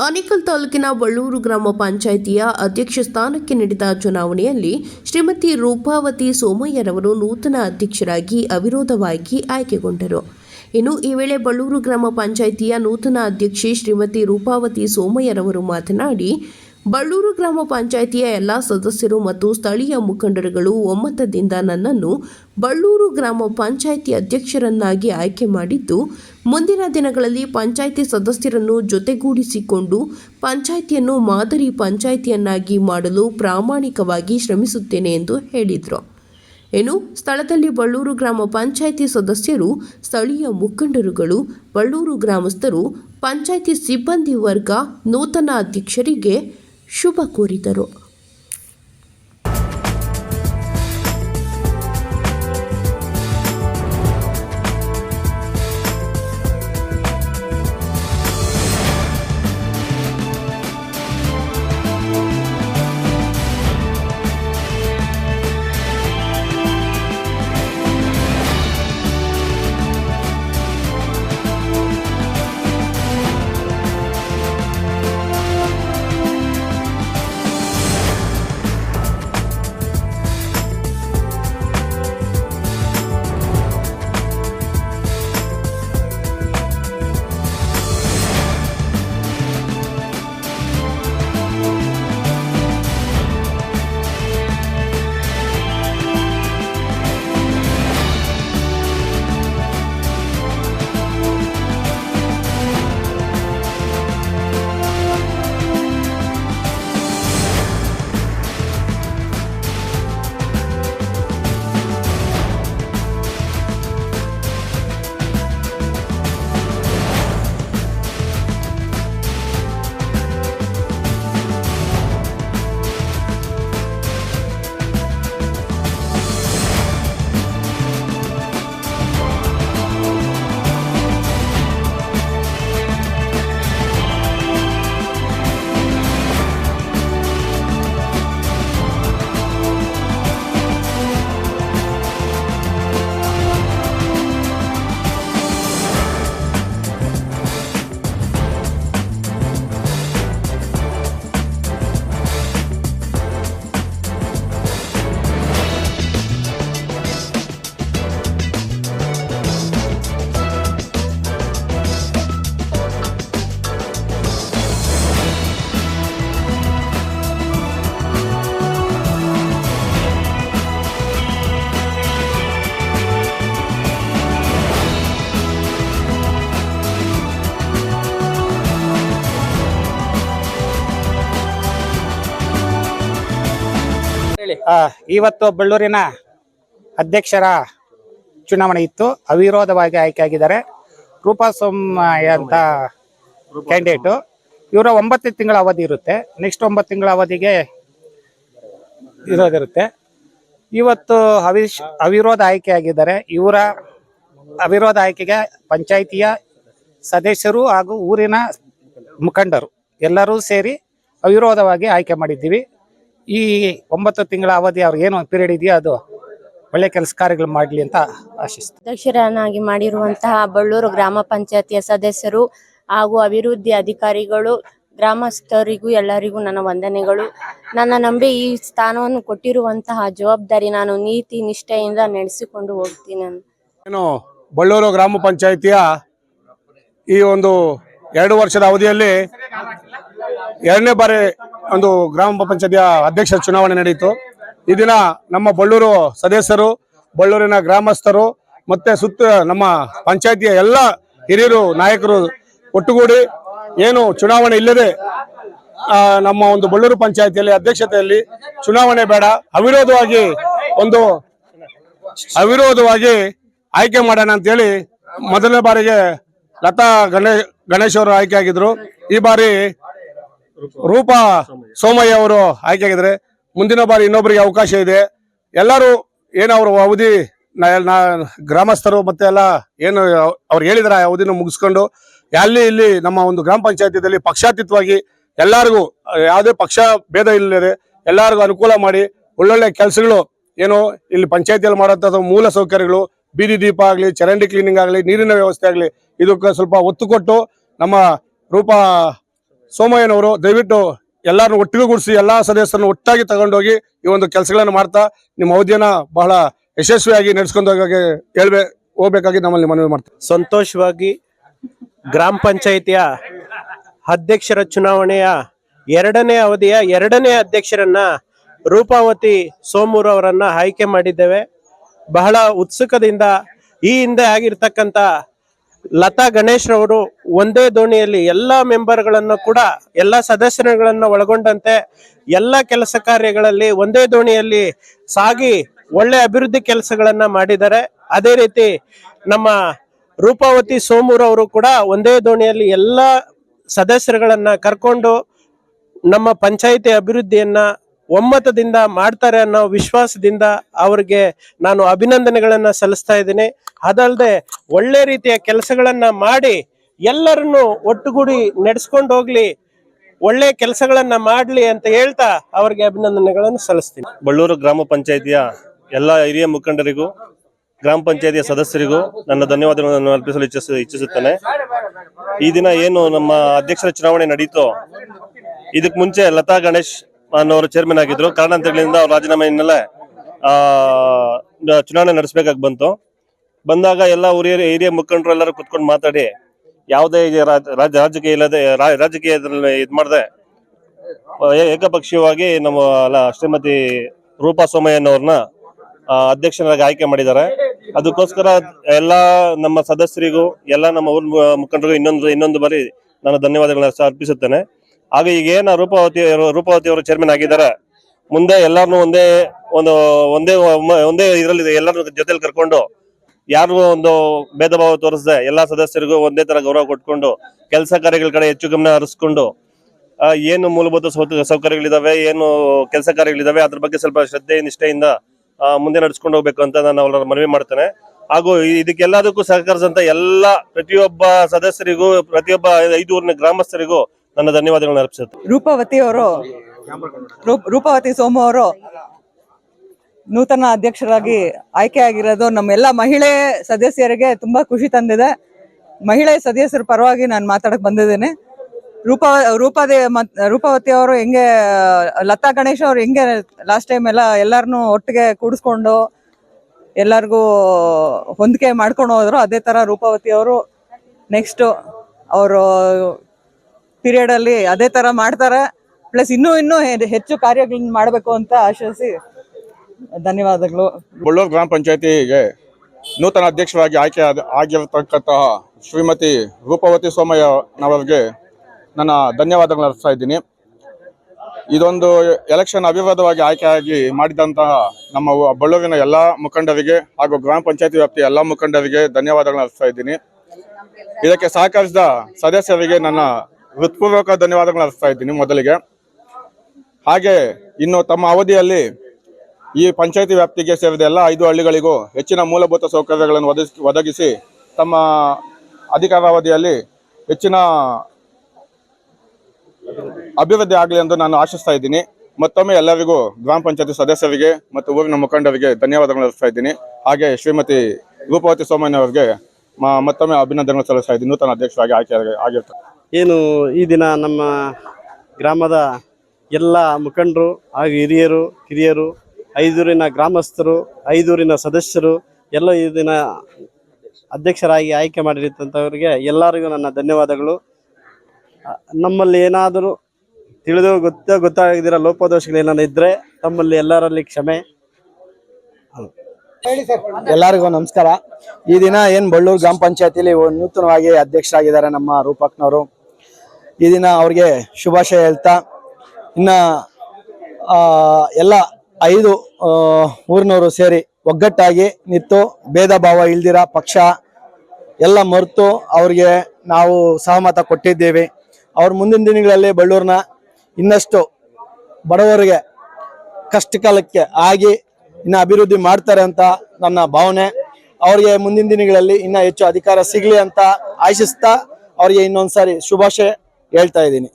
ಆನೇಕಲ್ ತಾಲೂಕಿನ ಬಳ್ಳೂರು ಗ್ರಾಮ ಪಂಚಾಯಿತಿಯ ಅಧ್ಯಕ್ಷ ಸ್ಥಾನಕ್ಕೆ ನಡೆದ ಚುನಾವಣೆಯಲ್ಲಿ ಶ್ರೀಮತಿ ರೂಪಾವತಿ ಸೋಮಯ್ಯರವರು ನೂತನ ಅಧ್ಯಕ್ಷರಾಗಿ ಅವಿರೋಧವಾಗಿ ಆಯ್ಕೆಗೊಂಡರು. ಇನ್ನು ಈ ವೇಳೆ ಬಳ್ಳೂರು ಗ್ರಾಮ ಪಂಚಾಯಿತಿಯ ನೂತನ ಅಧ್ಯಕ್ಷೆ ಶ್ರೀಮತಿ ರೂಪಾವತಿ ಸೋಮಯ್ಯರವರು ಮಾತನಾಡಿ ಬಳ್ಳೂರು ಗ್ರಾಮ ಪಂಚಾಯಿತಿಯ ಎಲ್ಲ ಸದಸ್ಯರು ಮತ್ತು ಸ್ಥಳೀಯ ಮುಖಂಡರುಗಳು ಒಮ್ಮತದಿಂದ ನನ್ನನ್ನು ಬಳ್ಳೂರು ಗ್ರಾಮ ಪಂಚಾಯಿತಿ ಅಧ್ಯಕ್ಷರನ್ನಾಗಿ ಆಯ್ಕೆ ಮಾಡಿದ್ದು, ಮುಂದಿನ ದಿನಗಳಲ್ಲಿ ಪಂಚಾಯಿತಿ ಸದಸ್ಯರನ್ನು ಜೊತೆಗೂಡಿಸಿಕೊಂಡು ಪಂಚಾಯಿತಿಯನ್ನು ಮಾದರಿ ಪಂಚಾಯಿತಿಯನ್ನಾಗಿ ಮಾಡಲು ಪ್ರಾಮಾಣಿಕವಾಗಿ ಶ್ರಮಿಸುತ್ತೇನೆ ಎಂದು ಹೇಳಿದರು. ಏನು ಸ್ಥಳದಲ್ಲಿ ಬಳ್ಳೂರು ಗ್ರಾಮ ಪಂಚಾಯಿತಿ ಸದಸ್ಯರು, ಸ್ಥಳೀಯ ಮುಖಂಡರುಗಳು, ಬಳ್ಳೂರು ಗ್ರಾಮಸ್ಥರು, ಪಂಚಾಯಿತಿ ಸಿಬ್ಬಂದಿ ವರ್ಗ, ನೂತನ ಅಧ್ಯಕ್ಷರಿಗೆ ಶುಭ ಕೋರಿದರು. ಇವತ್ತು ಬಳ್ಳೂರಿನ ಅಧ್ಯಕ್ಷರ ಚುನಾವಣೆ ಇತ್ತು. ಅವಿರೋಧವಾಗಿ ಆಯ್ಕೆಯಾಗಿದ್ದಾರೆ. ರೂಪಾ ಸೋಮಯ್ಯ ಅಂತ ಕ್ಯಾಂಡಿಡೇಟು. ಇವರ ಒಂಬತ್ತು ತಿಂಗಳ ಅವಧಿ ಇರುತ್ತೆ. ನೆಕ್ಸ್ಟ್ ಒಂಬತ್ತು ತಿಂಗಳ ಅವಧಿಗೆ ಇರೋದಿರುತ್ತೆ. ಇವತ್ತು ಅವಿಶ್, ಅವಿರೋಧ ಆಯ್ಕೆಯಾಗಿದ್ದಾರೆ. ಇವರ ಅವಿರೋಧ ಆಯ್ಕೆಗೆ ಪಂಚಾಯಿತಿಯ ಸದಸ್ಯರು ಹಾಗೂ ಊರಿನ ಮುಖಂಡರು ಎಲ್ಲರೂ ಸೇರಿ ಅವಿರೋಧವಾಗಿ ಆಯ್ಕೆ ಮಾಡಿದ್ದೀವಿ. ಈ ಒಂಬತ್ತು ತಿಂಗಳ ಅವಧಿ ಅವ್ರಿಗೆ ಏನು ಪೀರಿಯಡ್ ಇದೆಯೋ ಅದು ಒಳ್ಳೆ ಕೆಲಸ ಕಾರ್ಯಗಳು ಮಾಡಲಿ ಅಂತ ಆಶಿಸ್ತೀನಿ ಅಧ್ಯಕ್ಷರನ್ನಾಗಿ ಮಾಡಿರುವಂತಹ ಬಳ್ಳೂರು ಗ್ರಾಮ ಪಂಚಾಯತಿಯ ಸದಸ್ಯರು ಹಾಗೂ ಅಭಿವೃದ್ಧಿ ಅಧಿಕಾರಿಗಳು ಗ್ರಾಮಸ್ಥರಿಗೂ ಎಲ್ಲರಿಗೂ ನನ್ನ ವಂದನೆಗಳು ನನ್ನ ನಂಬಿ ಈ ಸ್ಥಾನವನ್ನು ಕೊಟ್ಟಿರುವಂತಹ ಜವಾಬ್ದಾರಿ ನಾನು ನೀತಿ ನಿಷ್ಠೆಯಿಂದ ನಡೆಸಿಕೊಂಡು ಹೋಗ್ತೀನಿ. ಏನು ಬಳ್ಳೂರು ಗ್ರಾಮ ಪಂಚಾಯಿತಿಯ ಈ ಒಂದು ಎರಡು ವರ್ಷದ ಅವಧಿಯಲ್ಲಿ ಎರಡನೇ ಬಾರಿ ಒಂದು ಗ್ರಾಮ ಪಂಚಾಯತಿಯ ಅಧ್ಯಕ್ಷ ಚುನಾವಣೆ ನಡೆಯಿತು. ಈ ದಿನ ನಮ್ಮ ಬಳ್ಳೂರು ಸದಸ್ಯರು, ಬಳ್ಳೂರಿನ ಗ್ರಾಮಸ್ಥರು ಮತ್ತೆ ಸುತ್ತ ನಮ್ಮ ಪಂಚಾಯತಿಯ ಎಲ್ಲ ಹಿರಿಯರು, ನಾಯಕರು ಒಟ್ಟುಗೂಡಿ ಏನು ಚುನಾವಣೆ ಇಲ್ಲದೆ ನಮ್ಮ ಒಂದು ಬಳ್ಳೂರು ಪಂಚಾಯತಿಯಲ್ಲಿ ಅಧ್ಯಕ್ಷತೆಯಲ್ಲಿ ಚುನಾವಣೆ ಬೇಡ, ಅವಿರೋಧವಾಗಿ ಒಂದು ಅವಿರೋಧವಾಗಿ ಆಯ್ಕೆ ಮಾಡೋಣ ಅಂತೇಳಿ ಮೊದಲನೇ ಬಾರಿಗೆ ಲತಾ ಗಣೇಶ್ ಗಣೇಶ್ ಅವರು ಆಯ್ಕೆ ಆಗಿದ್ರು. ಈ ಬಾರಿ ರೂಪಾ. ಸೋಮಯ್ಯ. ಅವರು ಆಯ್ಕೆ ಆಗಿದ್ರೆ ಮುಂದಿನ ಬಾರಿ ಇನ್ನೊಬ್ಬರಿಗೆ ಅವಕಾಶ ಇದೆ. ಎಲ್ಲರೂ ಏನು ಅವರು ಅವಧಿ ಗ್ರಾಮಸ್ಥರು ಮತ್ತೆ ಎಲ್ಲ ಏನು ಅವ್ರು ಹೇಳಿದ್ರೆ ಆ ಅವಧಿನ ಮುಗಿಸ್ಕೊಂಡು ಅಲ್ಲಿ ಇಲ್ಲಿ ನಮ್ಮ ಒಂದು ಗ್ರಾಮ ಪಂಚಾಯತಿಯಲ್ಲಿ ಪಕ್ಷಾತೀತವಾಗಿ ಎಲ್ಲರಿಗೂ ಯಾವುದೇ ಪಕ್ಷ ಭೇದ ಇಲ್ಲದೆ ಎಲ್ಲರಿಗೂ ಅನುಕೂಲ ಮಾಡಿ ಒಳ್ಳೊಳ್ಳೆ ಕೆಲಸಗಳು ಏನು ಇಲ್ಲಿ ಪಂಚಾಯತಿಯಲ್ಲಿ ಮಾಡುವಂತಹ ಮೂಲ ಸೌಕರ್ಯಗಳು ಬೀದಿ ದೀಪ ಆಗಲಿ ಚರಂಡಿ ಕ್ಲೀನಿಂಗ್ ಆಗಲಿ ನೀರಿನ ವ್ಯವಸ್ಥೆ ಆಗಲಿ ಇದಕ್ಕೆ ಸ್ವಲ್ಪ ಒತ್ತು ಕೊಟ್ಟು ನಮ್ಮ ರೂಪಾ ಸೋಮಯ್ಯನವರು ದಯವಿಟ್ಟು ಎಲ್ಲರನ್ನು ಒಟ್ಟಿಗೂ ಗುಡಿಸಿ, ಎಲ್ಲಾ ಸದಸ್ಯರನ್ನು ಒಟ್ಟಾಗಿ ತಗೊಂಡೋಗಿ ಈ ಒಂದು ಕೆಲಸಗಳನ್ನು ಮಾಡ್ತಾ ನಿಮ್ಮ ಅವಧಿಯನ್ನ ಬಹಳ ಯಶಸ್ವಿಯಾಗಿ ನಡೆಸ್ಕೊಂಡು ಹೋಗಿ ಹೇಳ್ಬೇ, ಹೋಗ್ಬೇಕಾಗಿ ನಮ್ಮಲ್ಲಿ ಮನವಿ ಮಾಡ್ತೀವಿ ಸಂತೋಷವಾಗಿ ಗ್ರಾಮ ಪಂಚಾಯಿತಿಯ ಅಧ್ಯಕ್ಷರ ಚುನಾವಣೆಯ ಎರಡನೇ ಅವಧಿಯ ಎರಡನೇ ಅಧ್ಯಕ್ಷರನ್ನ ರೂಪಾವತಿ ಸೋಮೂರ್ ಅವರನ್ನ ಆಯ್ಕೆ ಮಾಡಿದ್ದೇವೆ. ಬಹಳ ಉತ್ಸುಕದಿಂದ ಈ ಹಿಂದೆ ಆಗಿರ್ತಕ್ಕಂಥ ಲತಾ ಗಣೇಶ್ ರವರು ಒಂದೇ ದೋಣಿಯಲ್ಲಿ ಎಲ್ಲ ಮೆಂಬರ್ಗಳನ್ನು ಕೂಡ, ಎಲ್ಲ ಸದಸ್ಯರುಗಳನ್ನು ಒಳಗೊಂಡಂತೆ ಎಲ್ಲ ಕೆಲಸ ಕಾರ್ಯಗಳಲ್ಲಿ ಒಂದೇ ದೋಣಿಯಲ್ಲಿ ಸಾಗಿ ಒಳ್ಳೆ ಅಭಿವೃದ್ಧಿ ಕೆಲಸಗಳನ್ನ ಮಾಡಿದ್ದಾರೆ. ಅದೇ ರೀತಿ ನಮ್ಮ ರೂಪಾವತಿ ಸೋಮೂರ್ ಅವರು ಕೂಡ ಒಂದೇ ದೋಣಿಯಲ್ಲಿ ಎಲ್ಲ ಸದಸ್ಯರುಗಳನ್ನ ಕರ್ಕೊಂಡು ನಮ್ಮ ಪಂಚಾಯಿತಿ ಅಭಿವೃದ್ಧಿಯನ್ನ ಒಮ್ಮತದಿಂದ ಮಾಡ್ತಾರೆ ಅನ್ನೋ ವಿಶ್ವಾಸದಿಂದ ಅವರಿಗೆ ನಾನು ಅಭಿನಂದನೆಗಳನ್ನ ಸಲ್ಲಿಸ್ತಾ ಇದ್ದೀನಿ. ಅದಲ್ಲದೆ ಒಳ್ಳೆ ರೀತಿಯ ಕೆಲಸಗಳನ್ನ ಮಾಡಿ ಎಲ್ಲರನ್ನು ಒಟ್ಟುಗೂಡಿ ನಡೆಸ್ಕೊಂಡು ಹೋಗ್ಲಿ, ಒಳ್ಳೆ ಕೆಲಸಗಳನ್ನ ಮಾಡ್ಲಿ ಅಂತ ಹೇಳ್ತಾ ಅವರಿಗೆ ಅಭಿನಂದನೆಗಳನ್ನು ಸಲ್ಲಿಸ್ತೀನಿ. ಬಳ್ಳೂರು ಗ್ರಾಮ ಪಂಚಾಯಿತಿಯ ಎಲ್ಲ ಹಿರಿಯ ಮುಖಂಡರಿಗೂ, ಗ್ರಾಮ ಪಂಚಾಯಿತಿಯ ಸದಸ್ಯರಿಗೂ ನನ್ನ ಧನ್ಯವಾದಗಳನ್ನು ಅರ್ಪಿಸಲು ಇಚ್ಛಿಸ ಇಚ್ಛಿಸುತ್ತೇನೆ. ಈ ದಿನ ಏನು ನಮ್ಮ ಅಧ್ಯಕ್ಷರ ಚುನಾವಣೆ ನಡೀತೋ, ಇದಕ್ ಮುಂಚೆ ಲತಾ ಗಣೇಶ್ ಅನ್ನೋರು ಚೇರ್ಮನ್ ಆಗಿದ್ರು. ಕಾರಣಾಂತರಗಳಿಂದ ಅವ್ರು ರಾಜೀನಾಮೆ ಹಿನ್ನೆಲೆ, ಆ ಚುನಾವಣೆ ನಡೆಸಬೇಕಾಗಿ ಬಂತು. ಬಂದಾಗ ಎಲ್ಲ ಹಿರಿಯ ಹಿರಿಯ ಮುಖಂಡರು ಎಲ್ಲರೂ ಕುತ್ಕೊಂಡು ಮಾತಾಡಿ, ಯಾವುದೇ ರಾಜ- ರಾಜ- ರಾಜಕೀಯ ಇಲ್ಲದೆ ರಾಜಕೀಯದಲ್ಲಿ ಇದ್ ಮಾಡದೆ ಏಕಪಕ್ಷೀಯವಾಗಿ ನಮ್ಮ ಶ್ರೀಮತಿ ರೂಪಾ ಸೋಮಯ್ಯನವ್ರನ್ನ ಅಧ್ಯಕ್ಷರಾಗಿ ಆಯ್ಕೆ ಮಾಡಿದ್ದಾರೆ. ಅದಕ್ಕೋಸ್ಕರ ಎಲ್ಲಾ ನಮ್ಮ ಸದಸ್ಯರಿಗೂ, ಎಲ್ಲ ನಮ್ಮ ಊರ್ ಮುಖಂಡರಿಗೂ ಇನ್ನೊಂದು ಇನ್ನೊಂದು ಬಾರಿ ನಾನು ಧನ್ಯವಾದಗಳನ್ನ ಅರ್ಪಿಸುತ್ತೇನೆ. ಹಾಗೆ ಈಗ ಏನ ರೂಪಾವತಿ ರೂಪಾವತಿ ಅವರು ಚೇರ್ಮನ್ ಆಗಿದ್ದಾರೆ. ಮುಂದೆ ಎಲ್ಲಾರನ್ನೂ ಒಂದೇ ಒಂದು, ಒಂದೇ ಒಂದೇ ಇದರಲ್ಲಿ ಎಲ್ಲರೂ ಜೊತೆಲಿ ಕರ್ಕೊಂಡು ಯಾರು ಒಂದು ಭೇದ ಭಾವ ತೋರಿಸದೆ, ಎಲ್ಲಾ ಸದಸ್ಯರಿಗೂ ಒಂದೇ ತರ ಗೌರವ ಕೊಟ್ಕೊಂಡು, ಕೆಲಸ ಕಾರ್ಯಗಳ ಕಡೆ ಹೆಚ್ಚು ಗಮನ ಹರಿಸ್ಕೊಂಡು ಏನು ಮೂಲಭೂತ ಸೌಕರ್ಯಗಳಿದಾವೆ, ಏನು ಕೆಲಸ ಕಾರ್ಯಗಳಿದಾವೆ, ಅದ್ರ ಬಗ್ಗೆ ಸ್ವಲ್ಪ ಶ್ರದ್ಧೆ, ನಿಷ್ಠೆಯಿಂದ ಮುಂದೆ ನಡ್ಸ್ಕೊಂಡು ಹೋಗ್ಬೇಕು ಅಂತ ನಾನು ಅವರ ಮನವಿ ಮಾಡ್ತೇನೆ. ಹಾಗೂ ಇದಕ್ಕೆಲ್ಲದಕ್ಕೂ ಸಹಕರಿಸಿದಂತ ಎಲ್ಲ ಪ್ರತಿಯೊಬ್ಬ ಸದಸ್ಯರಿಗೂ, ಪ್ರತಿಯೊಬ್ಬ ಐದೂರಿನ ಗ್ರಾಮಸ್ಥರಿಗೂ ನನ್ನ ಧನ್ಯವಾದಗಳನ್ನ ಅರ್ಪಿಸುತ್ತೆ ರೂಪಾವತಿ ಅವರು ರೂಪಾವತಿ ಸೋಮು ಅವರು ನೂತನ ಅಧ್ಯಕ್ಷರಾಗಿ ಆಯ್ಕೆ ಆಗಿರೋದು ನಮ್ಮೆಲ್ಲ ಮಹಿಳೆ ಸದಸ್ಯರಿಗೆ ತುಂಬಾ ಖುಷಿ ತಂದಿದೆ. ಮಹಿಳೆ ಸದಸ್ಯರ ಪರವಾಗಿ ನಾನು ಮಾತಾಡಕ್ ಬಂದಿದ್ದೇನೆ. ರೂಪ, ರೂಪದೆ ರೂಪಾವತಿ ರೂಪವತಿ ಅವರು ಹೆಂಗೆ, ಲತಾ ಗಣೇಶ್ ಅವ್ರು ಹೆಂಗೆ ಲಾಸ್ಟ್ ಟೈಮ್ ಎಲ್ಲ ಎಲ್ಲರನ್ನೂ ಒಟ್ಟಿಗೆ ಕೂಡಿಸ್ಕೊಂಡು ಎಲ್ಲರಿಗೂ ಹೊಂದಿಕೆ ಮಾಡ್ಕೊಂಡು ಹೋದ್ರು, ಅದೇ ತರ ರೂಪಾವತಿ ಅವರು ನೆಕ್ಸ್ಟ್ ಅವರು ಪೀರಿಯಡ್ ಅಲ್ಲಿ ಅದೇ ತರ ಮಾಡ್ತಾರೆ. ಪ್ಲಸ್ ಇನ್ನೂ ಇನ್ನೂ ಹೆಚ್ಚು ಕಾರ್ಯಗಳನ್ನ ಮಾಡಬೇಕು ಅಂತ ಆಶಿಸಿ ಧನ್ಯವಾದಗಳು. ಬಳ್ಳೂರು ಗ್ರಾಮ ಪಂಚಾಯತಿಗೆ ನೂತನ ಅಧ್ಯಕ್ಷರಾಗಿ ಆಯ್ಕೆ ಆಗಿರತಕ್ಕಂತಹ ಶ್ರೀಮತಿ ರೂಪವತಿ ಸೋಮಯ್ಯನವರಿಗೆ ನನ್ನ ಧನ್ಯವಾದಗಳನ್ನು ಅರ್ಪಿಸ್ತಾ ಇದ್ದೀನಿ. ಇದೊಂದು ಎಲೆಕ್ಷನ್ ಅವಿರೋಧವಾಗಿ ಆಯ್ಕೆಯಾಗಿ ಮಾಡಿದಂತಹ ನಮ್ಮ ಬಳ್ಳೂರಿನ ಎಲ್ಲ ಮುಖಂಡರಿಗೆ ಹಾಗೂ ಗ್ರಾಮ ಪಂಚಾಯತಿ ವ್ಯಾಪ್ತಿಯ ಎಲ್ಲ ಮುಖಂಡರಿಗೆ ಧನ್ಯವಾದಗಳನ್ನು ಅರ್ಪಿಸ್ತಾ ಇದ್ದೀನಿ. ಇದಕ್ಕೆ ಸಹಕರಿಸಿದ ಸದಸ್ಯರಿಗೆ ನನ್ನ ಹೃತ್ಪೂರ್ವಕ ಧನ್ಯವಾದಗಳು ಅರ್ಪಿಸ್ತಾ ಇದ್ದೀನಿ ಮೊದಲಿಗೆ. ಹಾಗೆ ಇನ್ನು ತಮ್ಮ ಅವಧಿಯಲ್ಲಿ ಈ ಪಂಚಾಯಿತಿ ವ್ಯಾಪ್ತಿಗೆ ಸೇರಿದ ಎಲ್ಲ ಐದು ಹಳ್ಳಿಗಳಿಗೂ ಹೆಚ್ಚಿನ ಮೂಲಭೂತ ಸೌಕರ್ಯಗಳನ್ನು ಒದಗಿಸಿ ಒದಗಿಸಿ ತಮ್ಮ ಅಧಿಕಾರಾವಧಿಯಲ್ಲಿ ಹೆಚ್ಚಿನ ಅಭಿವೃದ್ಧಿ ಆಗಲಿ ಎಂದು ನಾನು ಆಶಿಸ್ತಾ ಇದ್ದೀನಿ. ಮತ್ತೊಮ್ಮೆ ಎಲ್ಲರಿಗೂ ಗ್ರಾಮ ಪಂಚಾಯತಿ ಸದಸ್ಯರಿಗೆ ಮತ್ತು ಊರಿನ ಮುಖಂಡರಿಗೆ ಧನ್ಯವಾದಗಳು ಅರ್ಪಿಸ್ತಾ ಇದ್ದೀನಿ. ಹಾಗೆ ಶ್ರೀಮತಿ ರೂಪವತಿ ಸೋಮಣ್ಣವರಿಗೆ ಮತ್ತೊಮ್ಮೆ ಅಭಿನಂದನೆಗಳು ಸಲ್ಲಿಸ್ತಾ ಇದ್ದೀನಿ. ನೂತನ ಅಧ್ಯಕ್ಷರಾಗಿ ಆಯ್ಕೆ ಆಗಿರ್ತಾರೆ. ಏನು ಈ ದಿನ ನಮ್ಮ ಗ್ರಾಮದ ಎಲ್ಲ ಮುಖಂಡರು ಹಾಗೂ ಹಿರಿಯರು ಕಿರಿಯರು ಐದೂರಿನ ಗ್ರಾಮಸ್ಥರು ಐದೂರಿನ ಸದಸ್ಯರು ಎಲ್ಲ ಈ ದಿನ ಅಧ್ಯಕ್ಷರಾಗಿ ಆಯ್ಕೆ ಮಾಡಿರ್ತಂಥವ್ರಿಗೆ ಎಲ್ಲರಿಗೂ ನನ್ನ ಧನ್ಯವಾದಗಳು. ನಮ್ಮಲ್ಲಿ ಏನಾದರೂ ತಿಳಿದು ಗೊತ್ತ ಗೊತ್ತಾಗದಿರೋ ಲೋಪದೋಷಗಳು ಏನಾದ್ರು ಇದ್ರೆ ತಮ್ಮಲ್ಲಿ ಎಲ್ಲರಲ್ಲಿ ಕ್ಷಮೆ. ಎಲ್ಲರಿಗೂ ನಮಸ್ಕಾರ. ಈ ದಿನ ಏನು ಬಳ್ಳೂರು ಗ್ರಾಮ ಪಂಚಾಯತಿಲಿ ನೂತನವಾಗಿ ಅಧ್ಯಕ್ಷರಾಗಿದ್ದಾರೆ ನಮ್ಮ ರೂಪಕ್ನವರು. ಈ ದಿನ ಅವ್ರಿಗೆ ಶುಭಾಶಯ ಹೇಳ್ತಾ, ಇನ್ನ ಎಲ್ಲ ಐದು ಊರಿನವರು ಸೇರಿ ಒಗ್ಗಟ್ಟಾಗಿ ನಿಂತು ಭೇದ ಭಾವ ಇಲ್ದಿರ ಪಕ್ಷ ಎಲ್ಲ ಮರೆತು ಅವ್ರಿಗೆ ನಾವು ಸಹಮತ ಕೊಟ್ಟಿದ್ದೇವೆ. ಅವ್ರ ಮುಂದಿನ ದಿನಗಳಲ್ಲಿ ಬಳ್ಳೂರಿನ ಇನ್ನಷ್ಟು ಬಡವರಿಗೆ ಕಷ್ಟ ಕಾಲಕ್ಕೆ ಆಗಿ ಇನ್ನ ಅಭಿವೃದ್ಧಿ ಮಾಡ್ತಾರೆ ಅಂತ ನನ್ನ ಭಾವನೆ. ಅವ್ರಿಗೆ ಮುಂದಿನ ದಿನಗಳಲ್ಲಿ ಇನ್ನ ಹೆಚ್ಚು ಅಧಿಕಾರ ಸಿಗ್ಲಿ ಅಂತ ಆಶಿಸ್ತಾ ಅವ್ರಿಗೆ ಇನ್ನೊಂದ್ಸಾರಿ ಶುಭಾಶಯ ಹೇಳ್ತಾ ಇದ್ದೀನಿ.